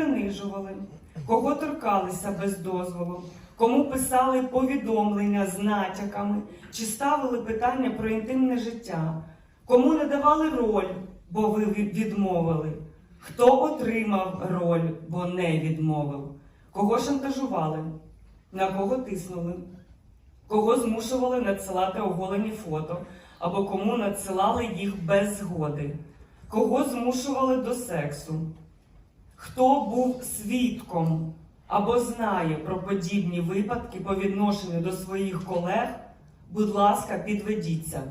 принижували, кого торкалися без дозволу, кому писали повідомлення з натяками чи ставили питання про інтимне життя, кому не давали роль, бо ви відмовили, хто отримав роль, бо не відмовив, кого шантажували, на кого тиснули, кого змушували надсилати оголені фото або кому надсилали їх без згоди, кого змушували до сексу, хто був свідком або знає про подібні випадки по відношенню до своїх колег, будь ласка, підведіться.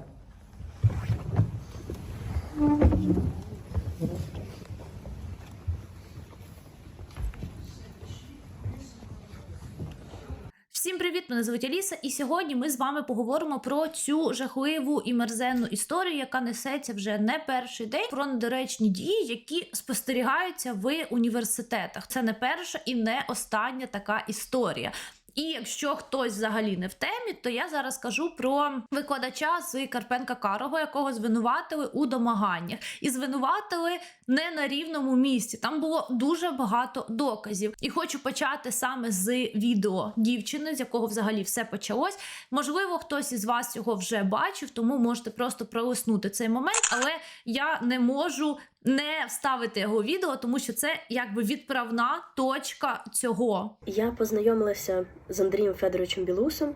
Всім привіт! Мене звуть Аліса, і сьогодні ми з вами поговоримо про цю жахливу і мерзенну історію, яка несеться вже не перший день, про недоречні дії, які спостерігаються в університетах. Це не перша і не остання така історія. І якщо хтось взагалі не в темі, то я зараз кажу про викладача з Карпенка Карого, якого звинуватили у домаганнях, і звинуватили не на рівному місці. Там було дуже багато доказів. І хочу почати саме з відео дівчини, з якого взагалі все почалось. Можливо, хтось із вас його вже бачив, тому можете просто пролиснути цей момент, але я не можу не вставити його відео, тому що це якби відправна точка цього. Я познайомилася з Андрієм Федоровичем Білусом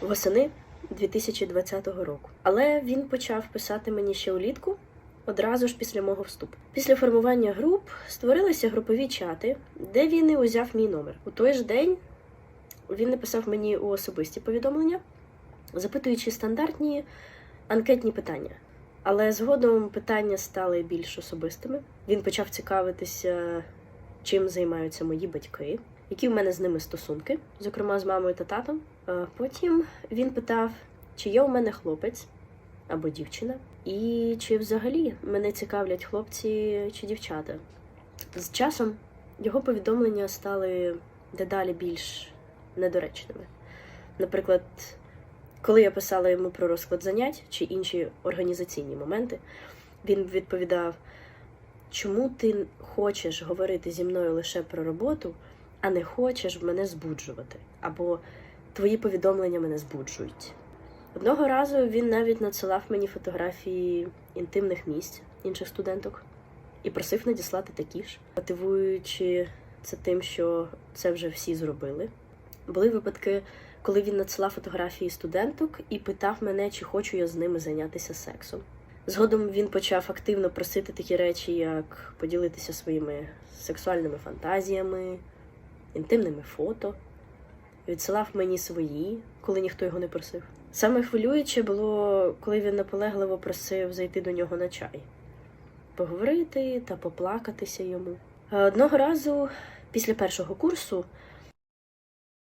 восени 2020 року. Але він почав писати мені ще улітку, одразу ж після мого вступу. Після формування груп створилися групові чати, де він і узяв мій номер. У той ж день він написав мені у особисті повідомлення, запитуючи стандартні анкетні питання. Але згодом питання стали більш особистими. Він почав цікавитися, чим займаються мої батьки, які в мене з ними стосунки, зокрема з мамою та татом. Е, Потім він питав, чи є у мене хлопець або дівчина, і чи взагалі мене цікавлять хлопці чи дівчата. З часом його повідомлення стали дедалі більш недоречними. Наприклад, коли я писала йому про розклад занять чи інші організаційні моменти, він відповідав: чому ти хочеш говорити зі мною лише про роботу, а не хочеш мене збуджувати? Або твої повідомлення мене збуджують. Одного разу він навіть надсилав мені фотографії інтимних місць інших студенток і просив надіслати такі ж, мотивуючи це тим, що це вже всі зробили. Були випадки, коли він надсилав фотографії студенток і питав мене, чи хочу я з ними зайнятися сексом. Згодом він почав активно просити такі речі, як поділитися своїми сексуальними фантазіями, інтимними фото, відсилав мені свої, коли ніхто його не просив. Саме хвилююче було, коли він наполегливо просив зайти до нього на чай, поговорити та поплакатися йому. Одного разу після першого курсу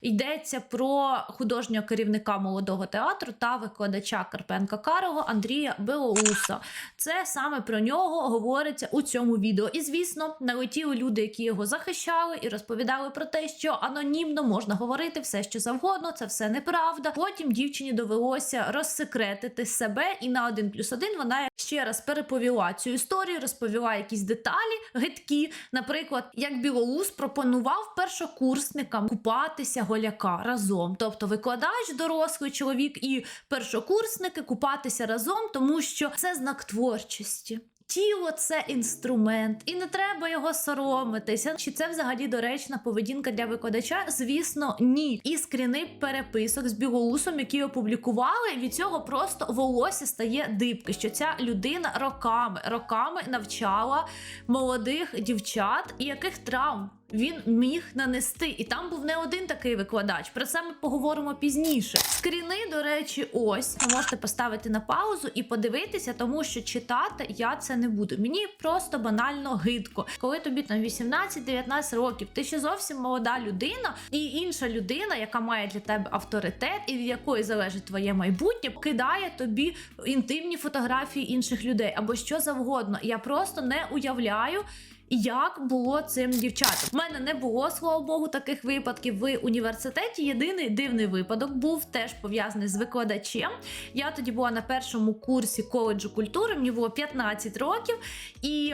Йдеться про художнього керівника молодого театру та викладача Карпенка Карого Андрія Белоуса. Це саме про нього говориться у цьому відео. І звісно, налетіли люди, які його захищали, і розповідали про те, що анонімно можна говорити все, що завгодно, це все неправда. Потім дівчині довелося розсекретити себе, і на один плюс один вона ще раз переповіла цю історію, розповіла якісь деталі гидкі. Наприклад, як Білоус пропонував першокурсникам купатися голяка разом, тобто викладач, дорослий чоловік і першокурсники купатися разом, тому що це знак творчості. Тіло це інструмент, і не треба його соромитися. Чи це взагалі доречна поведінка для викладача? Звісно, ні. І скріни переписок з біголусом, які опублікували, від цього просто волосся стає дибки. Що ця людина роками, роками навчала молодих дівчат, і яких травм він міг нанести. І там був не один такий викладач. Про це ми поговоримо пізніше. Скріни, до речі, ось ви можете поставити на паузу і подивитися, тому що читати я це не буду. Мені просто банально гидко. Коли тобі там 18-19 років, ти ще зовсім молода людина, і інша людина, яка має для тебе авторитет, і від якої залежить твоє майбутнє, кидає тобі інтимні фотографії інших людей або що завгодно. Я просто не уявляю. Як було цим дівчатам? У мене не було, слава Богу, таких випадків в університеті. Єдиний дивний випадок був теж пов'язаний з викладачем. Я тоді була на першому курсі коледжу культури, мені було 15 років, і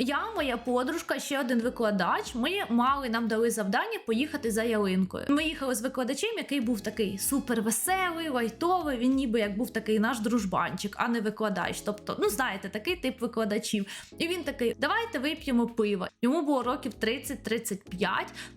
Я, моя подружка, ще один викладач. Ми мали нам дали завдання поїхати за ялинкою. Ми їхали з викладачем, який був такий супер веселий, лайтовий. Він ніби як був такий наш дружбанчик, а не викладач. Тобто, ну знаєте, такий тип викладачів. І він такий: давайте вип'ємо пиво. Йому було років 30-35,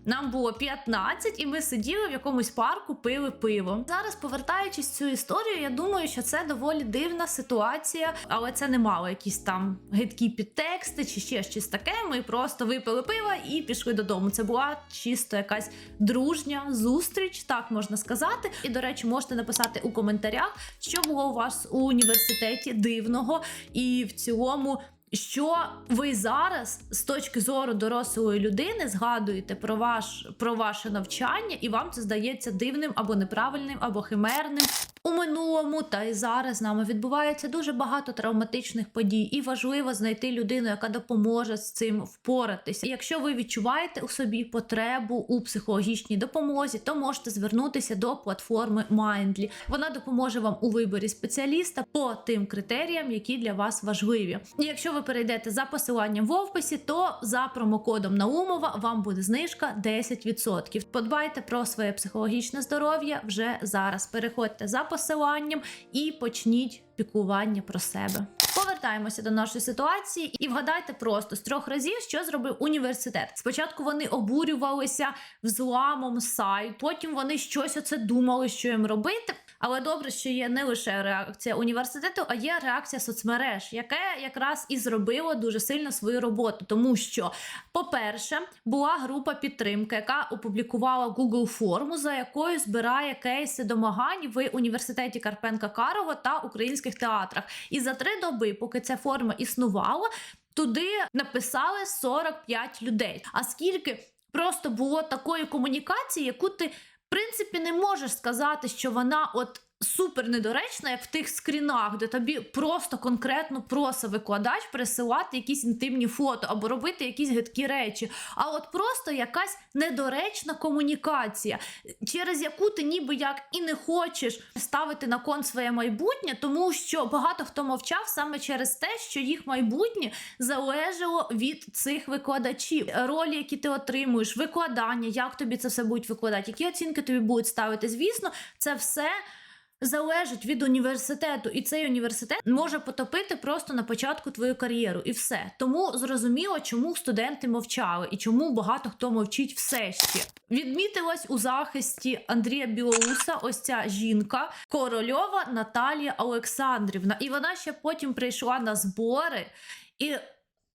нам було 15, і ми сиділи в якомусь парку, пили пиво. Зараз, повертаючись в цю історію, я думаю, що це доволі дивна ситуація, але це не мало якісь там гидкі підтексти чи ще щось таке. Ми просто випили пиво і пішли додому. Це була чисто якась дружня зустріч, так можна сказати. І до речі, можете написати у коментарях, що було у вас у університеті дивного і в цілому. Що ви зараз з точки зору дорослої людини згадуєте про ваш про ваше навчання, і вам це здається дивним або неправильним, або химерним у минулому, та й зараз з нами відбувається дуже багато травматичних подій, і важливо знайти людину, яка допоможе з цим впоратися. І якщо ви відчуваєте у собі потребу у психологічній допомозі, то можете звернутися до платформи Mindly. Вона допоможе вам у виборі спеціаліста по тим критеріям, які для вас важливі. І якщо ви перейдете за посиланням в описі, то за промокодом Наумова вам буде знижка 10%. Подбайте про своє психологічне здоров'я вже зараз. Переходьте за посиланням і почніть піклування про себе. Повертаємося до нашої ситуації і вгадайте просто з трьох разів, що зробив університет. Спочатку вони обурювалися взламом сайт, потім вони щось оце думали, що їм робити. Але добре, що є не лише реакція університету, а є реакція соцмереж, яке якраз і зробило дуже сильно свою роботу. Тому що, по-перше, була група підтримки, яка опублікувала Google форму, за якою збирає кейси домагань в університеті Карпенка Карого та українських театрах. І за три доби, поки ця форма існувала, туди написали 45 людей. А скільки просто було такої комунікації, яку ти принципі не можеш сказати, що вона от. Супер недоречна, як в тих скрінах, де тобі просто конкретно просить викладач присилати якісь інтимні фото або робити якісь гидкі речі. А от просто якась недоречна комунікація, через яку ти ніби як і не хочеш ставити на кон своє майбутнє, тому що багато хто мовчав саме через те, що їх майбутнє залежало від цих викладачів, ролі, які ти отримуєш, викладання, як тобі це все будуть викладати, які оцінки тобі будуть ставити. Звісно, це все. Залежить від університету, і цей університет може потопити просто на початку твою кар'єру, і все. Тому зрозуміло, чому студенти мовчали і чому багато хто мовчить все ще. Відмітилась у захисті Андрія Білоуса, ось ця жінка Корольова Наталія Олександрівна. І вона ще потім прийшла на збори і.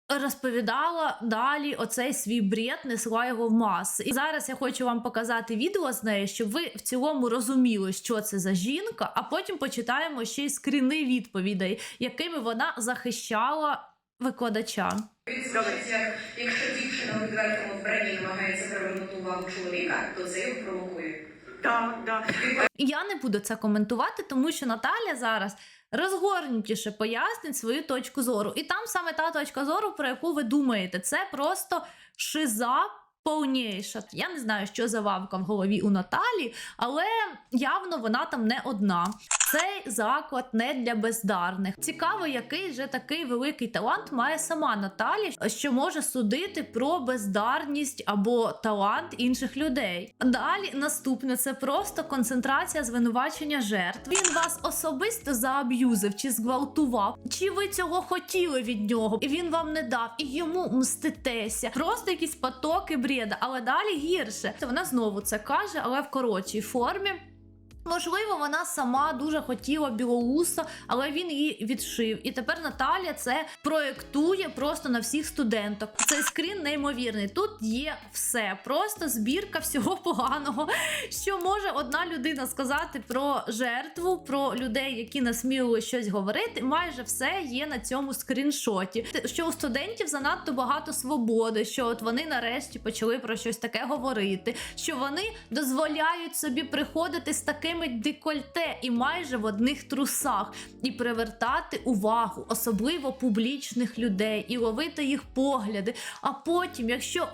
Розповідала далі оцей свій бред, несла його в маси. І зараз я хочу вам показати відео з нею, щоб ви в цілому розуміли, що це за жінка, а потім почитаємо ще й скріни відповідей, якими вона захищала викладача. Якщо дівчина у відвертому вбранні намагається привернути увагу чоловіка, то це його провокує. Так, да. Я не буду це коментувати, тому що Наталя зараз розгорнутіше пояснить свою точку зору. І там саме та точка зору, про яку ви думаєте, це просто шиза. Повніша. Я не знаю, що за вавка в голові у Наталі, але явно вона там не одна. Цей заклад не для бездарних. Цікаво, який же такий великий талант має сама Наталі, що може судити про бездарність або талант інших людей. Далі наступне це просто концентрація звинувачення жертв. Він вас особисто зааб'юзив чи зґвалтував, чи ви цього хотіли від нього, і він вам не дав, і йому мститеся. Просто якісь потоки бреда, але далі гірше. Це вона знову це каже, але в коротшій формі. Можливо, вона сама дуже хотіла білоуса, але він її відшив. І тепер Наталя це проєктує просто на всіх студенток. Цей скрін неймовірний. Тут є все, просто збірка всього поганого, що може одна людина сказати про жертву, про людей, які насмілили щось говорити. Майже все є на цьому скріншоті. Що у студентів занадто багато свободи, що от вони нарешті почали про щось таке говорити, що вони дозволяють собі приходити з такими декольте і майже в одних трусах, і привертати увагу, особливо публічних людей, і ловити їх погляди. А потім, якщо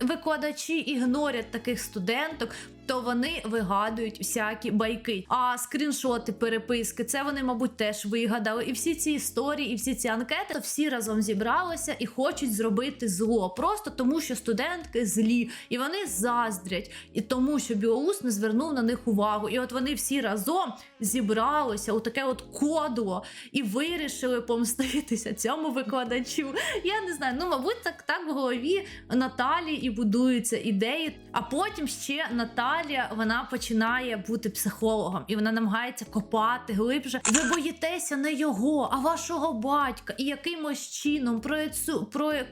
викладачі ігнорять таких студенток, то вони вигадують всякі байки. А скріншоти, переписки, це вони, мабуть, теж вигадали. І всі ці історії, і всі ці анкети, то всі разом зібралися і хочуть зробити зло, просто тому, що студентки злі, і вони заздрять, і тому, що Білоус не звернув на них увагу. І от вони всі разом зібралися у таке от кодло і вирішили помститися цьому викладачу. Я не знаю, ну мабуть, так так в голові Наталі і будуються ідеї. А потім ще Наталія вона починає бути психологом, і вона намагається копати глибше. Ви боїтеся не його, а вашого батька, і якимось чином проєцю... проє...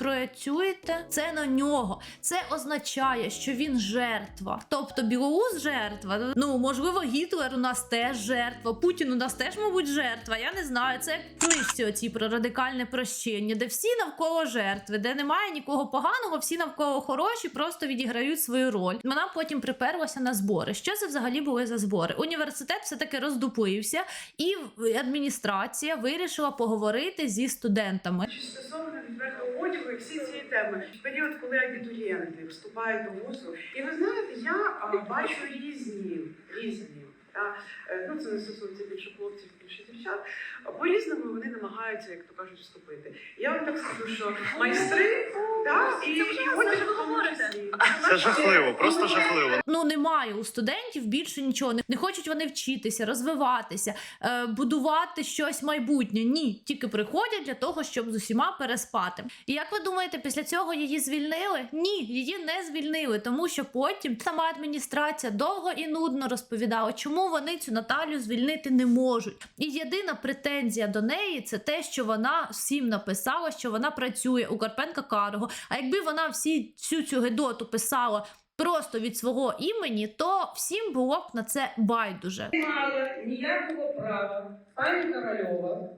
Проєцюєте це на нього. Це означає, що він жертва. Тобто Білоус жертва. Ну можливо, Гітлер у нас теж жертва. Путін у нас теж, мабуть, жертва. Я не знаю. Це як книжці оці про радикальне прощення, де всі навколо жертви, де немає нікого поганого, всі навколо хороші, просто відіграють свою роль. Вона потім приперлася на збори. Що це взагалі були за збори? Університет все таки роздуплився, і адміністрація вирішила поговорити зі студентами. Стосовно відвертого одягу і всі ці теми, в період, коли абітурієнти вступають до вузу, і ви знаєте, я бачу різні різні. Це не стосується більше хлопців, більше дівчат. По-різному вони намагаються, як то кажуть, вступити. Я вам так скажу, що майстри, так, і, одяг. Це жахливо, просто жахливо. Ну немає у студентів більше нічого. Не, не хочуть вони вчитися, розвиватися, е, будувати щось майбутнє. Ні, тільки приходять для того, щоб з усіма переспати. І як ви думаєте, після цього її звільнили? Ні, її не звільнили, тому що потім сама адміністрація довго і нудно розповідала, чому вони цю Наталю звільнити не можуть. І єдина претензія до неї це те, що вона всім написала, що вона працює у Карпенка Карого. А якби вона всі всю цю гедоту писала просто від свого імені, то всім було б на це байдуже. мала ніякого права пані Корольова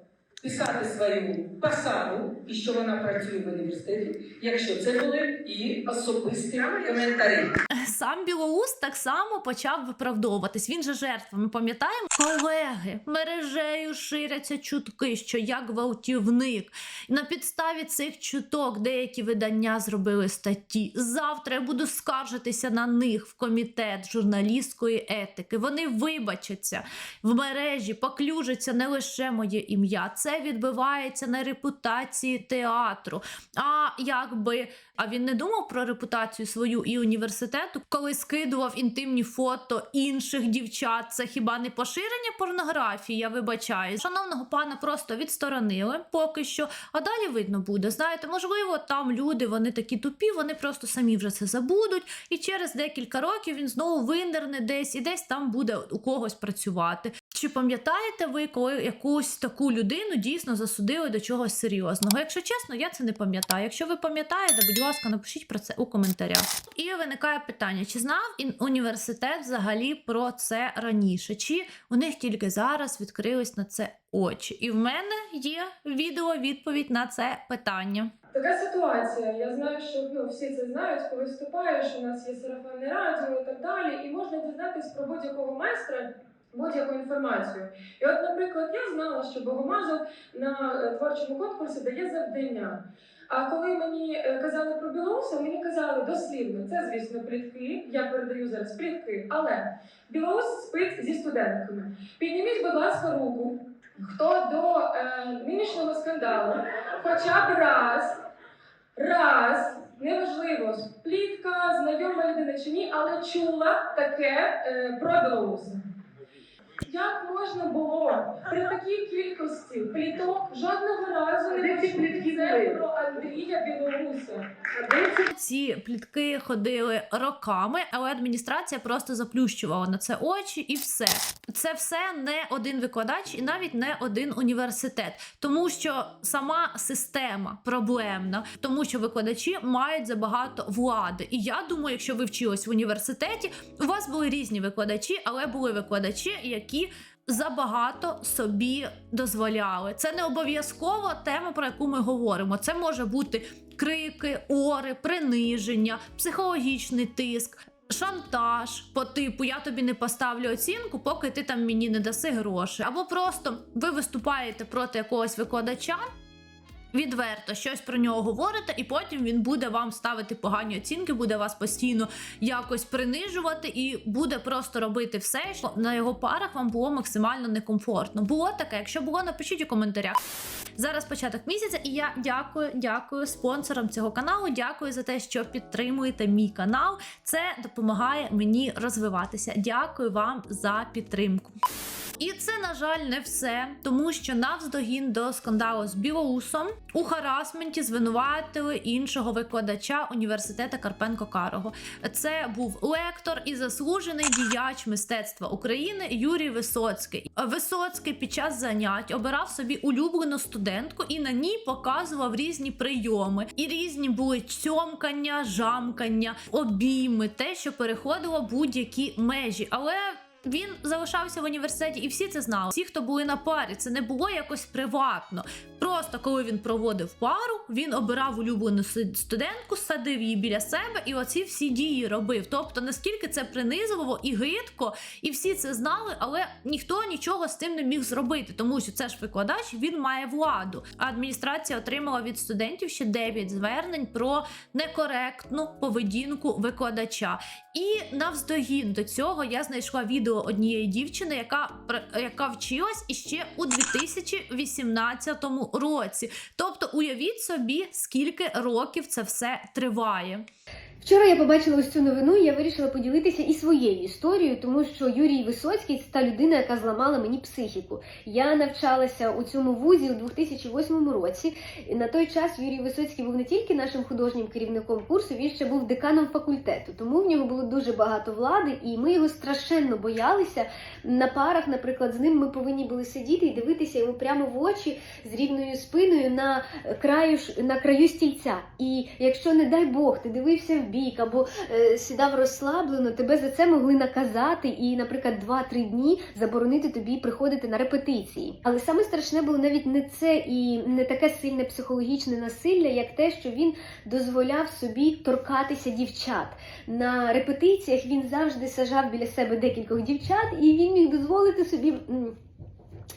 писати свою посаду і що вона працює в університеті, якщо це були її особисті коментарі. Сам Білоус так само почав виправдовуватись. Він же жертва. Ми пам'ятаємо, колеги мережею ширяться чутки, що я гвалтівник. На підставі цих чуток деякі видання зробили статті. Завтра я буду скаржитися на них в комітет журналістської етики. Вони вибачаться в мережі, поклюжиться не лише моє ім'я. Це відбивається на репутації театру. А якби а він не думав про репутацію свою і університету, коли скидував інтимні фото інших дівчат. Це хіба не поширення порнографії? Я вибачаю. Шановного пана просто відсторонили поки що, а далі видно буде. Знаєте, можливо, там люди вони такі тупі, вони просто самі вже це забудуть, і через декілька років він знову винирне десь і десь там буде у когось працювати. Чи пам'ятаєте ви, коли якусь таку людину дійсно засудили до чогось серйозного? Якщо чесно, я це не пам'ятаю. Якщо ви пам'ятаєте, будь ласка, напишіть про це у коментарях. І виникає питання: чи знав університет взагалі про це раніше? Чи у них тільки зараз відкрились на це очі? І в мене є відео відповідь на це питання. Така ситуація. Я знаю, що ну, всі це знають, коли вступаєш, у нас є сарафанне радіо і так далі, і можна дізнатись про будь-якого майстра будь-яку інформацію. І от, наприклад, я знала, що Богомазов на е, творчому конкурсі дає завдання. А коли мені е, казали про Білоуса, мені казали дослівно, це, звісно, плітки, я передаю зараз плітки, але Білоус спить зі студентками. Підніміть, будь ласка, руку, хто до е, нинішнього скандалу хоча б раз, раз, неважливо, плітка, знайома людина чи ні, але чула таке е, про Білоуса. Як можна було при такій кількості пліток жодного разу не почути це про Андрія Білоуса? Ці плітки ходили роками, але адміністрація просто заплющувала на це очі, і все. Це все не один викладач і навіть не один університет, тому що сама система проблемна, тому що викладачі мають забагато влади. І я думаю, якщо ви вчились в університеті, у вас були різні викладачі, але були викладачі, які забагато собі дозволяли. Це не обов'язково тема, про яку ми говоримо. Це може бути крики, ори, приниження, психологічний тиск. Шантаж по типу я тобі не поставлю оцінку, поки ти там мені не даси гроші. Або просто ви виступаєте проти якогось викладача, відверто щось про нього говорите, і потім він буде вам ставити погані оцінки, буде вас постійно якось принижувати і буде просто робити все, що на його парах вам було максимально некомфортно. Було таке. Якщо було, напишіть у коментарях. Зараз початок місяця, і я дякую, дякую спонсорам цього каналу. Дякую за те, що підтримуєте мій канал. Це допомагає мені розвиватися. Дякую вам за підтримку. І це, на жаль, не все, тому що навздогін до скандалу з Білоусом у харасменті звинуватили іншого викладача університету Карпенко Карого. Це був лектор і заслужений діяч мистецтва України Юрій Висоцький. Висоцький під час занять обирав собі улюблену студентку і на ній показував різні прийоми. І різні були цьомкання, жамкання, обійми, те, що переходило будь-які межі. Але він залишався в університеті, і всі це знали. Всі, хто були на парі, це не було якось приватно. Просто коли він проводив пару, він обирав улюблену студентку, садив її біля себе, і оці всі дії робив. Тобто, наскільки це принизливо і гидко, і всі це знали, але ніхто нічого з цим не міг зробити, тому що це ж викладач, він має владу. А адміністрація отримала від студентів ще 9 звернень про некоректну поведінку викладача. І навздогін до цього я знайшла відео однієї дівчини, яка яка вчилась іще у 2018 році. Тобто, уявіть собі, скільки років це все триває. Вчора я побачила ось цю новину, і я вирішила поділитися і своєю історією, тому що Юрій Висоцький це та людина, яка зламала мені психіку. Я навчалася у цьому вузі у 2008 році. І на той час Юрій Висоцький був не тільки нашим художнім керівником курсу, він ще був деканом факультету. Тому в нього було дуже багато влади, і ми його страшенно боялися. На парах, наприклад, з ним ми повинні були сидіти і дивитися йому прямо в очі з рівною спиною на краю на краю стільця. І якщо, не дай Бог, ти дивився в бік або е, сідав розслаблено, тебе за це могли наказати і, наприклад, 2-3 дні заборонити тобі приходити на репетиції. Але саме страшне було навіть не це і не таке сильне психологічне насилля, як те, що він дозволяв собі торкатися дівчат. На репетиціях він завжди сажав біля себе декількох дівчат, і він міг дозволити собі.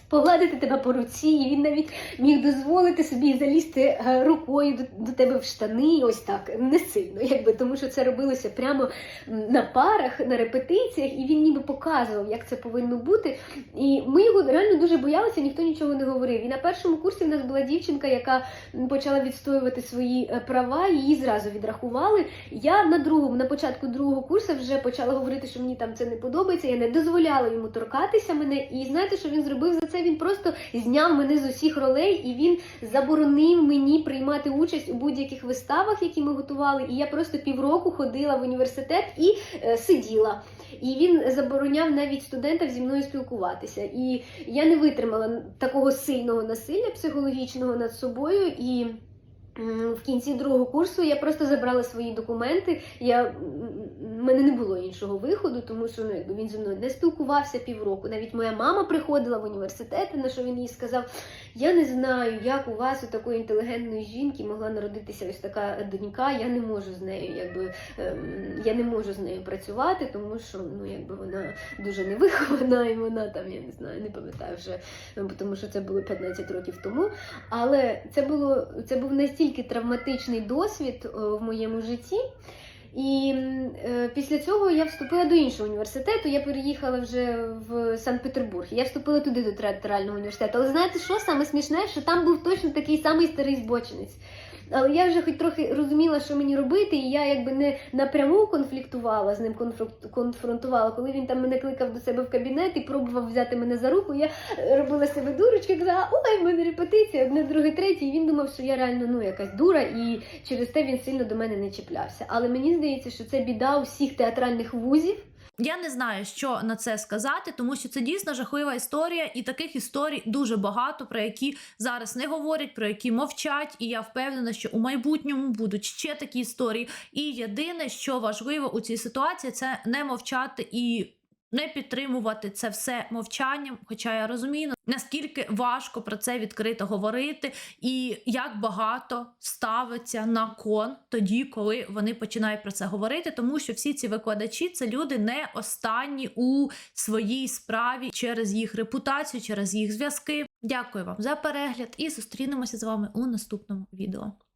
Погладити тебе по руці, і він навіть міг дозволити собі залізти е, рукою до, до тебе в штани, ось так не сильно, якби тому, що це робилося прямо на парах, на репетиціях, і він ніби показував, як це повинно бути. І ми його реально дуже боялися, ніхто нічого не говорив. І на першому курсі в нас була дівчинка, яка почала відстоювати свої е, права, її зразу відрахували. Я на другому, на початку другого курсу вже почала говорити, що мені там це не подобається. Я не дозволяла йому торкатися мене. І знаєте, що він зробив за це? Він просто зняв мене з усіх ролей, і він заборонив мені приймати участь у будь-яких виставах, які ми готували. І я просто півроку ходила в університет і е, сиділа. І він забороняв навіть студентам зі мною спілкуватися. І я не витримала такого сильного насилля психологічного над собою і. В кінці другого курсу я просто забрала свої документи. Я мене не було іншого виходу, тому що ну, він зі мною не спілкувався півроку. Навіть моя мама приходила в університет, на що він їй сказав: Я не знаю, як у вас у такої інтелігентної жінки могла народитися ось така донька. Я не можу з нею, якби ем, я не можу з нею працювати, тому що ну якби вона дуже невихована, і вона там, я не знаю, не пам'ятаю вже, ну, тому що це було 15 років тому. Але це було це був настільки травматичний досвід е, в моєму житті. І е, після цього я вступила до іншого університету. Я переїхала вже в Санкт-Петербург. Я вступила туди до театрального університету. Але знаєте, що саме смішне, що там був точно такий самий старий збочинець. Але я вже хоч трохи розуміла, що мені робити, і я якби не напряму конфліктувала з ним, конфронтувала. Коли він там мене кликав до себе в кабінет і пробував взяти мене за руку, я робила себе дурочки, казала, ой, в мене репетиція, одне, друге, третє. І він думав, що я реально ну якась дура, і через те він сильно до мене не чіплявся. Але мені здається, що це біда усіх театральних вузів. Я не знаю, що на це сказати, тому що це дійсно жахлива історія, і таких історій дуже багато, про які зараз не говорять, про які мовчать. І я впевнена, що у майбутньому будуть ще такі історії. І єдине, що важливо у цій ситуації, це не мовчати і. Не підтримувати це все мовчанням, хоча я розумію, наскільки важко про це відкрито говорити, і як багато ставиться на кон тоді, коли вони починають про це говорити, тому що всі ці викладачі це люди не останні у своїй справі через їх репутацію, через їх зв'язки. Дякую вам за перегляд і зустрінемося з вами у наступному відео.